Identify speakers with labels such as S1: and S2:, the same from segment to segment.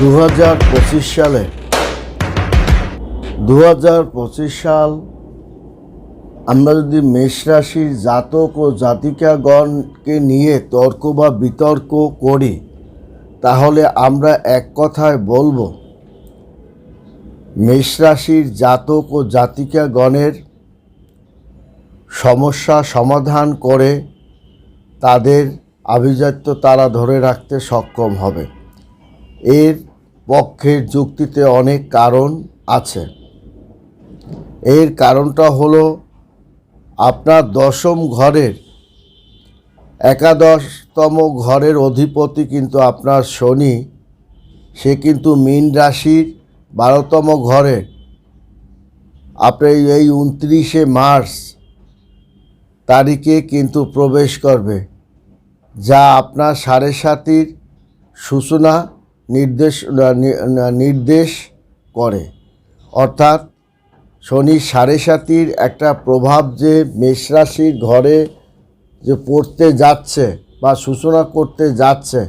S1: দু হাজার পঁচিশ সালে দু হাজার পঁচিশ সাল আমরা যদি মেষ রাশির জাতক ও জাতিকাগণকে নিয়ে তর্ক বা বিতর্ক করি, তাহলে আমরা এক কথায় বলব, মেষ রাশির জাতক ও জাতিকাগণের সমস্যা সমাধান করে তাদের আভিজাত্য তারা ধরে রাখতে সক্ষম হবে। এর পক্ষের যুক্তিতে অনেক কারণ আছে। এর কারণটা হলো, আপনার দশম ঘরের, একাদশতম ঘরের অধিপতি কিন্তু আপনার শনি। সে কিন্তু মীন রাশির বারোতম ঘরে আপনার এই উনত্রিশে মার্চ তারিখে কিন্তু প্রবেশ করবে, যা আপনার সাড়ে সাতির সূচনা। নির্দেশ নির্দেশ করে। অর্থাৎ শনি সাড়ে সাতির একটা প্রভাব যে মেষ রাশির ঘরে যে পড়তে যাচ্ছে বা সূচনা করতে যাচ্ছে,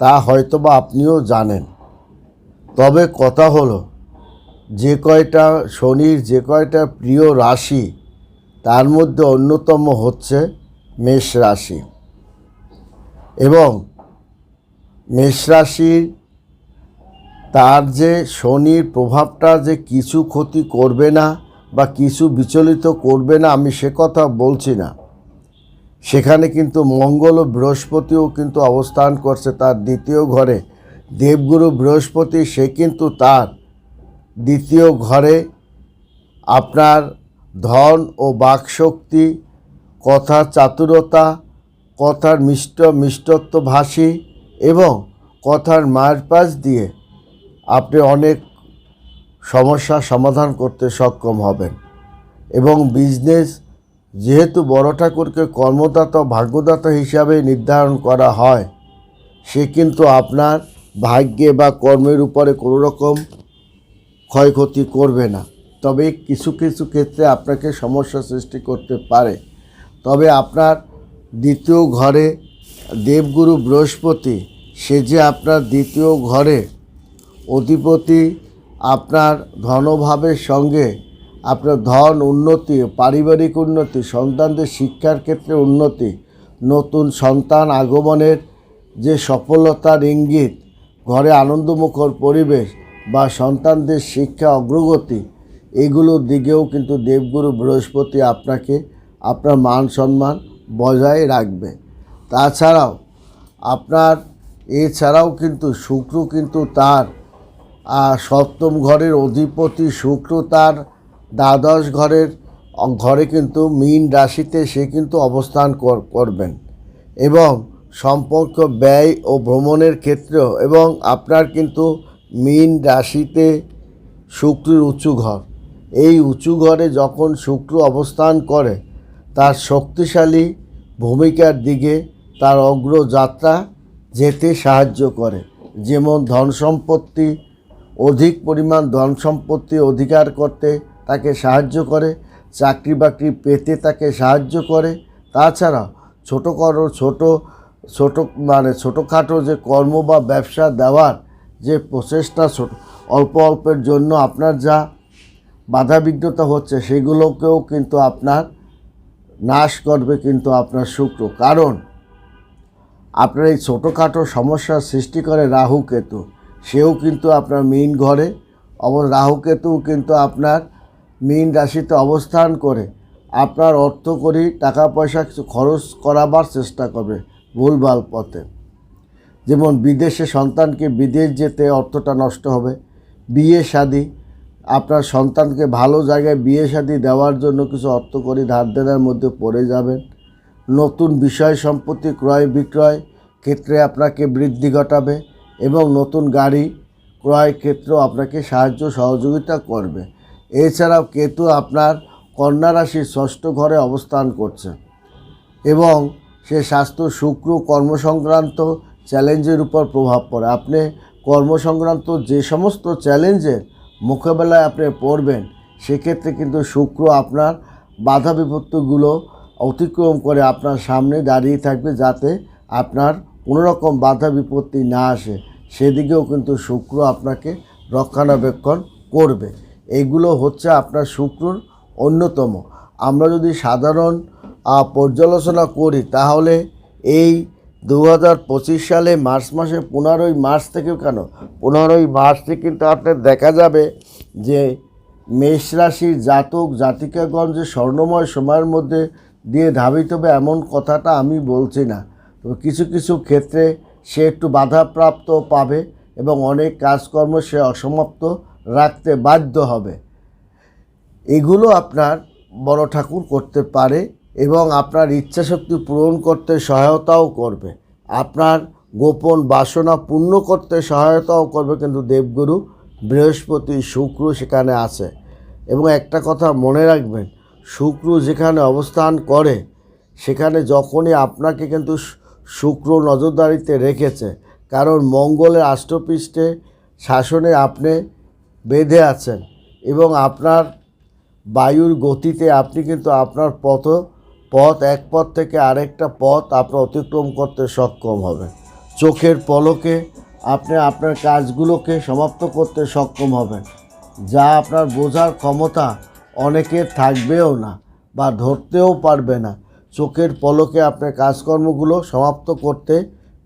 S1: তা হয়তো বা আপনিও জানেন। তবে কথা হলো, যে কয়টা শনির, যে কয়টা প্রিয় রাশি, তার মধ্যে অন্যতম হচ্ছে মেষ রাশি। এবং মেষ রাশির তার যে শনির প্রভাবটা যে কিছু ক্ষতি করবে না বা কিছু বিচলিত করবে না, আমি সে কথা বলছি না। সেখানে কিন্তু মঙ্গল ও বৃহস্পতিও কিন্তু অবস্থান করছে তার দ্বিতীয় ঘরে। দেবগুরু বৃহস্পতি, সে কিন্তু তার দ্বিতীয় ঘরে। আপনার ধন ও বাকশক্তি, কথা চাতুরতা, কথার মিষ্ট মিষ্টত্বভাষী এবং কথার মারপাশ দিয়ে আপনি অনেক সমস্যার সমাধান করতে সক্ষম হবেন। এবং বিজনেস যেহেতু বড় ঠাকুরকে কর্মদাতা, ভাগ্যদাতা হিসাবে নির্ধারণ করা হয়, সে কিন্তু আপনার ভাগ্যে বা কর্মের উপরে কোনো রকম ক্ষয়ক্ষতি করবে না। তবে কিছু কিছু ক্ষেত্রে আপনাকে সমস্যা সৃষ্টি করতে পারে। তবে আপনার দ্বিতীয় ঘরে দেবগুরু বৃহস্পতি, সে যে আপনার দ্বিতীয় ঘরে অধিপতি, আপনার ধনভাবের সঙ্গে আপনার ধন উন্নতি, পারিবারিক উন্নতি, সন্তানদের শিক্ষার ক্ষেত্রে উন্নতি, নতুন সন্তান আগমনের যে সফলতার ইঙ্গিত, ঘরে আনন্দমুখর পরিবেশ বা সন্তানদের শিক্ষা অগ্রগতি এগুলোর দিকেও কিন্তু দেবগুরু বৃহস্পতি আপনাকে আপনার মান সম্মান বজায় রাখবে। তাছাড়াও, আপনার, এছাড়াও কিন্তু শুক্র কিন্তু তার সপ্তম ঘরের অধিপতি শুক্র তার দ্বাদশ ঘরের ঘরে কিন্তু মীন রাশিতে সে কিন্তু অবস্থান কর- করবেন এবং সম্পর্ক ব্যয় ও ভ্রমণের ক্ষেত্রেও এবং আপনার কিন্তু মীন রাশিতে শুক্রের উঁচু ঘর। এই উঁচু ঘরে যখন শুক্র অবস্থান করে, তার শক্তিশালী ভূমিকার দিকে তার অগ্রযাত্রা যেতে সাহায্য করে। যেমন ধন সম্পত্তি অধিক পরিমাণ ধন সম্পত্তি অধিকার করতে তাকে সাহায্য করে, চাকরি বাকরি পেতে তাকে সাহায্য করে। তাছাড়া ছোটো করো, ছোটো ছোটো মানে ছোটোখাটো যে কর্ম বা ব্যবসা দেওয়ার যে প্রচেষ্টা ছোট, অল্প অল্পের জন্য আপনার যা বাধাবিঘ্নতা হচ্ছে সেগুলোকেও কিন্তু আপনার নাশ করবে কিন্তু আপনার শুক্র। কারণ আপনার এই ছোটোখাটো সমস্যার সৃষ্টি করে রাহু কেতু। সেও কিন্তু আপনার মীন ঘরে অব রাহু কেতু কিন্তু আপনার মীন রাশিতে অবস্থান করে। আপনার অর্থ করি টাকা পয়সা কিছু খরচ করাবার চেষ্টা করবে ভুলভাল পথে। যেমন বিদেশে সন্তানকে বিদেশ যেতে অর্থটা নষ্ট হবে। বিয়ে শাদি আপনার সন্তানকে ভালো জায়গায় বিয়ে শাদি দেওয়ার জন্য কিছু অর্থ করি ধার দেনার মধ্যে পড়ে যাবেন। নতুন বিষয় সম্পত্তি ক্রয় বিক্রয় ক্ষেত্রে আপনাকে বৃদ্ধি ঘটাবে। এবং নতুন গাড়ি ক্রয় ক্ষেত্রেও আপনাকে সাহায্য সহযোগিতা করবে। এছাড়াও কেতু আপনার কন্যা রাশির ষষ্ঠ ঘরে অবস্থান করছে এবং সে স্বাস্থ্য, শুক্র, কর্মসংক্রান্ত চ্যালেঞ্জের উপর প্রভাব পড়ে। আপনি কর্মসংক্রান্ত যে সমস্ত চ্যালেঞ্জের মোকাবেলায় আপনি পড়বেন, সেক্ষেত্রে কিন্তু শুক্র আপনার বাধা বিপত্তিগুলো অতিক্রম করে আপনার সামনে দাঁড়িয়ে থাকবে যাতে আপনার কোনো রকম বাধা বিপত্তি না আসে, সেদিকেও কিন্তু শুক্র আপনাকে রক্ষণাবেক্ষণ করবে। এইগুলো হচ্ছে আপনার শুক্রর অন্যতম। আমরা যদি সাধারণ পর্যালোচনা করি, তাহলে এই দু হাজার পঁচিশ সালে মার্চ মাসে পনেরোই মার্চ থেকে কেন? পনেরোই মার্চ থেকে কিন্তু আপনার দেখা যাবে যে মেষ রাশির জাতক, জাতিকাগণ যে স্বর্ণময় সময়ের মধ্যে দিয়ে ধাবিত হবে, এমন কথাটা আমি বলছি না। কিছু কিছু ক্ষেত্রে সে একটু বাধাপ্রাপ্ত পাবে এবং অনেক কাজকর্ম সে অসমাপ্ত রাখতে বাধ্য হবে। এগুলো আপনার বড় ঠাকুর করতে পারে এবং আপনার ইচ্ছাশক্তি পূরণ করতে সহায়তাও করবে। আপনার গোপন বাসনা পূর্ণ করতে সহায়তাও করবে কিন্তু দেবগুরু বৃহস্পতি শুক্র সেখানে আছে। এবং একটা কথা মনে রাখবেন, শুক্র যেখানে অবস্থান করে, সেখানে যখনই আপনাকে কিন্তু শুক্র নজরদারিতে রেখেছে, কারণ মঙ্গলের আষ্টপৃষ্ঠে শাসনে আপনি বেঁধে আছেন এবং আপনার বায়ুর গতিতে আপনি কিন্তু আপনার পথ পথ এক পথ থেকে আরেকটা পথ আপনি অতিক্রম করতে সক্ষম হবেন। চোখের পলকে আপনি আপনার কাজগুলোকে সমাপ্ত করতে সক্ষম হবেন, যা আপনার বোঝার ক্ষমতা অনেকের থাকবেও না বা ধরতেও পারবে না। চোখের পলকে আপনার কাজকর্মগুলো সমাপ্ত করতে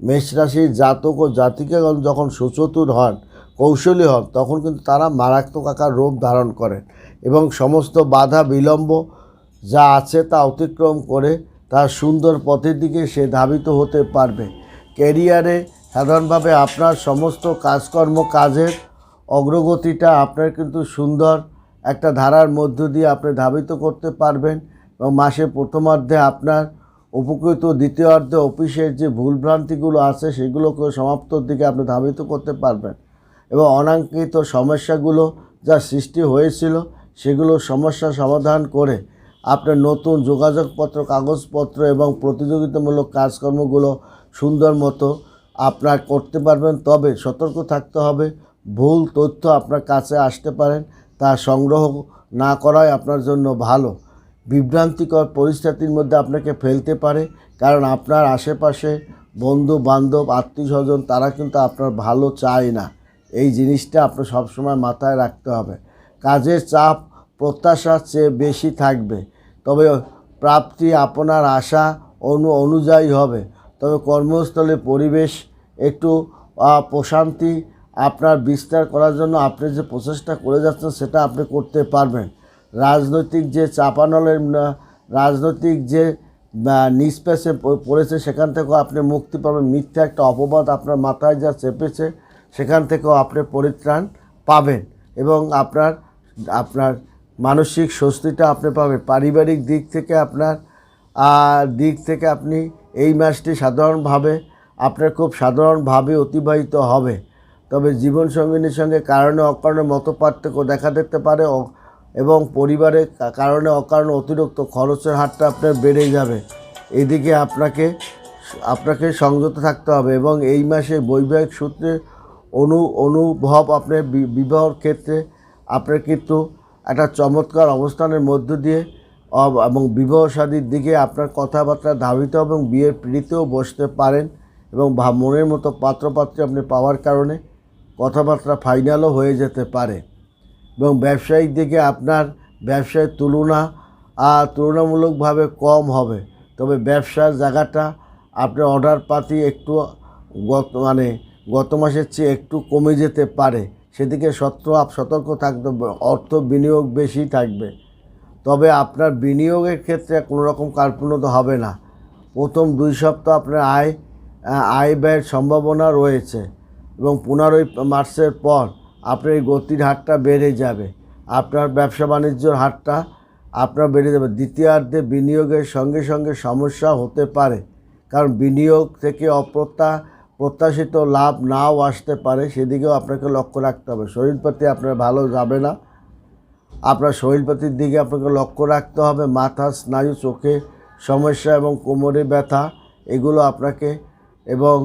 S1: মেষ রাশির জাতক ও জাতিকাগণ যখন সুচতুর হন, কৌশলী হন, তখন কিন্তু তারা মারাত্মক আকার রূপ ধারণ করেন এবং সমস্ত বাধা বিলম্ব যা আছে তা অতিক্রম করে তার সুন্দর পথের দিকে সে ধাবিত হতে পারবে। ক্যারিয়ারে সাধারণভাবে আপনার সমস্ত কাজকর্ম কাজের অগ্রগতিটা আপনার কিন্তু সুন্দর একটা ধারার মধ্য দিয়ে আপনি ধাবিত করতে পারবেন। এবং মাসের প্রথমার্ধে আপনার উপকৃত দ্বিতীয়ার্ধে অফিসের যে ভুলভ্রান্তিগুলো আছে সেগুলোকে সমাপ্তর দিকে আপনি ধাবিত করতে পারবেন এবং অনাঙ্কিত সমস্যাগুলো যা সৃষ্টি হয়েছিল সেগুলো সমস্যা সমাধান করে আপনার নতুন যোগাযোগপত্র, কাগজপত্র এবং প্রতিযোগিতামূলক কাজকর্মগুলো সুন্দর মতো আপনার করতে পারবেন। তবে সতর্ক থাকতে হবে, ভুল তথ্য আপনার কাছে আসতে পারেন, তা সংগ্রহ না করাই আপনার জন্য ভালো। বিভ্রান্তিকর পরিস্থিতির মধ্যে আপনাকে ফেলতে পারে, কারণ আপনার আশেপাশে বন্ধু, বান্ধব, আত্মীয় স্বজন, তারা কিন্তু আপনার ভালো চায় না। এই জিনিসটা আপনার সবসময় মাথায় রাখতে হবে। কাজের চাপ প্রত্যাশার চেয়ে বেশি থাকবে। তবে প্রাপ্তি আপনার আশা অনু, অনুযায়ী হবে। তবে কর্মস্থলে পরিবেশ, একটু প্রশান্তি আপনার বিস্তার করার জন্য আপনি যে প্রচেষ্টা করে যাচ্ছেন, সেটা আপনি করতে পারবেন। রাজনৈতিক যে চাপানলের রাজনৈতিক যে নিষ্পেষে পড়েছে, সেখান থেকেও আপনি মুক্তি পাবেন। মিথ্যা একটা অপবাদ আপনার মাথায় যা চেপেছে, সেখান থেকেও আপনি পরিত্রাণ পাবেন এবং আপনার আপনার মানসিক স্বস্তিটা আপনি পাবেন। পারিবারিক দিক থেকে আপনার দিক থেকে আপনি এই মাসটি সাধারণভাবে আপনার খুব সাধারণভাবে অতিবাহিত হবে। তবে জীবনসঙ্গিনীর সঙ্গে কারণে অকারণে মত পার্থক্য দেখা দিতে পারে এবং পরিবারের কারণে অকারণে অতিরিক্ত খরচের হারটা আপনার বেড়ে যাবে। এদিকে আপনাকে আপনাকে সংযত থাকতে হবে এবং এই মাসে বৈবাহিক সূত্রে অনু, অনুভব আপনার বিবাহর ক্ষেত্রে আপনার কিন্তু একটা চমৎকার অবস্থানের মধ্য দিয়ে এবং বিবাহ শাদীর দিকে আপনার কথাবার্তা ধাবিত এবং বিয়ের পিড়িতেও বসতে পারেন এবং মনের মতো পাত্রপাত্রী আপনি পাওয়ার কারণে কথাবার্তা ফাইনালও হয়ে যেতে পারে। এবং ব্যবসায়িক দিকে আপনার ব্যবসায়ের তুলনা আর তুলনামূলকভাবে কম হবে। তবে ব্যবসার জায়গাটা আপনার অর্ডার পাতি একটু গত মানে গত মাসের চেয়ে একটু কমে যেতে পারে। সেদিকে সত্য সতর্ক থাকতে অর্থ বিনিয়োগ বেশি থাকবে। তবে আপনার বিনিয়োগের ক্ষেত্রে কোনো রকম কার্পণ্যতা হবে না। প্রথম দুই সপ্তাহ আপনার আয় আয় ব্যয়ের সম্ভাবনা রয়েছে এবং পনেরোই মার্চের পর আপনার এই গতির হারটা বেড়ে যাবে। আপনার ব্যবসা বাণিজ্যর হারটা আপনার বেড়ে যাবে। দ্বিতীয়ার্ধে বিনিয়োগের সঙ্গে সঙ্গে সমস্যা হতে পারে। কারণ বিনিয়োগ থেকে অপ্রত্যা প্রত্যাশিত লাভ নাও আসতে পারে। সেদিকেও আপনাকে লক্ষ্য রাখতে হবে। শরীরপাতি আপনার ভালো যাবে না। আপনার শরীরপাতির দিকে আপনাকে লক্ষ্য রাখতে হবে। মাথা, স্নায়ু, চোখে সমস্যা এবং কোমরে ব্যথা, এগুলো আপনাকে এবং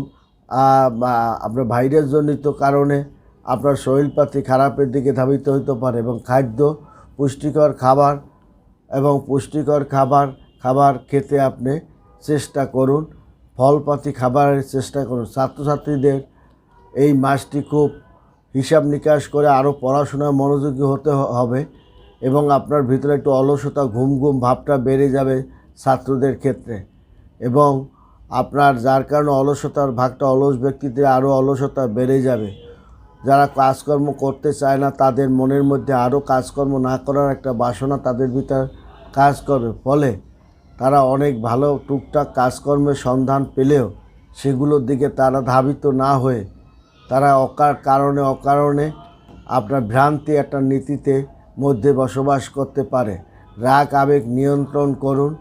S1: আপনার ভাইরাসজনিত কারণে আপনার শরীরপাতি খারাপের দিকে ধাবিত হতে পারে এবং খাদ্য, পুষ্টিকর খাবার এবং পুষ্টিকর খাবার খাবার খেতে আপনি চেষ্টা করুন, ফলপাতি খাবারের চেষ্টা করুন। ছাত্রছাত্রীদের এই মাসটি খুব হিসাব নিকাশ করে আরও পড়াশোনায় মনোযোগী হতে হবে এবং আপনার ভিতরে একটু অলসতা, ঘুম ঘুম ভাবটা বেড়ে যাবে ছাত্রদের ক্ষেত্রে এবং আপনার যার কারণে অলসতার ভাগটা অলস ব্যক্তিদের আরও অলসতা বেড়ে যাবে। যারা কাজকর্ম করতে চায় না, তাদের মনের মধ্যে আরও কাজকর্ম না করার একটা বাসনা তাদের ভিতর কাজ করবে ফলে তারা অনেক ভালো টুকটাক কাজকর্মের সন্ধান পেলেও সেগুলোর দিকে তারা ধাবিত না হয়ে তারা অকার কারণে অকারণে আপনার ভ্রান্তি একটা নীতিতে মধ্যে বসবাস করতে পারে। রাগ, আবেগ নিয়ন্ত্রণ করুন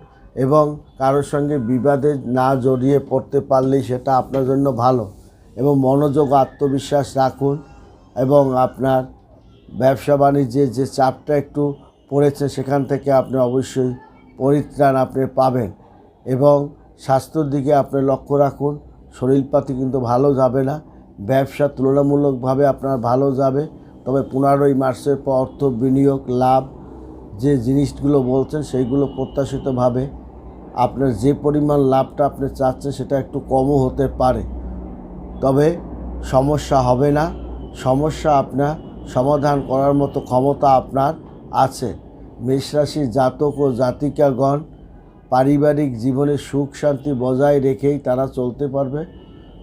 S1: এবং কারোর সঙ্গে বিবাদে না জড়িয়ে পড়তে পারলেই সেটা আপনার জন্য ভালো এবং মনোযোগ, আত্মবিশ্বাস রাখুন। এবং আপনার ব্যবসা বাণিজ্যে যে চাপটা একটু পড়েছে, সেখান থেকে আপনি অবশ্যই পরিত্রাণ আপনি পাবেন এবং স্বাস্থ্যর দিকে আপনি লক্ষ্য রাখুন। শরীরপাতি কিন্তু ভালো যাবে না। ব্যবসা তুলনামূলকভাবে আপনার ভালো যাবে। তবে পনেরোই মার্চের পর অর্থ বিনিয়োগ, লাভ, যে জিনিসগুলো বলছেন, সেইগুলো প্রত্যাশিতভাবে আপনার যে পরিমাণ লাভটা আপনি চাচ্ছেন, সেটা একটু কমও হতে পারে। তবে সমস্যা হবে না। সমস্যা আপনার, সমাধান করার মতো ক্ষমতা আপনার আছে। মেষরাশির জাতক ও জাতিকাগণ পারিবারিক জীবনে সুখ শান্তি বজায় রেখেই তারা চলতে পারবে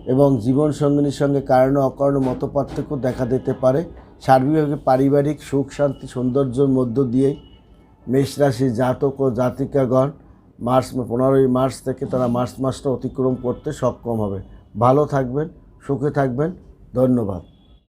S1: এবং জীবন সঙ্গিনীর সঙ্গে কারণ অকারণে মত পার্থক্য দেখা দিতে পারে। সার্বিকভাবে পারিবারিক সুখ শান্তি সৌন্দর্যের মধ্য দিয়েই মেষরাশি জাতক ও জাতিকাগণ মার্চ পনেরোই মার্চ থেকে তারা মার্চ মাসটা অতিক্রম করতে সক্ষম হবে। ভালো থাকবেন, সুখে থাকবেন। ধন্যবাদ।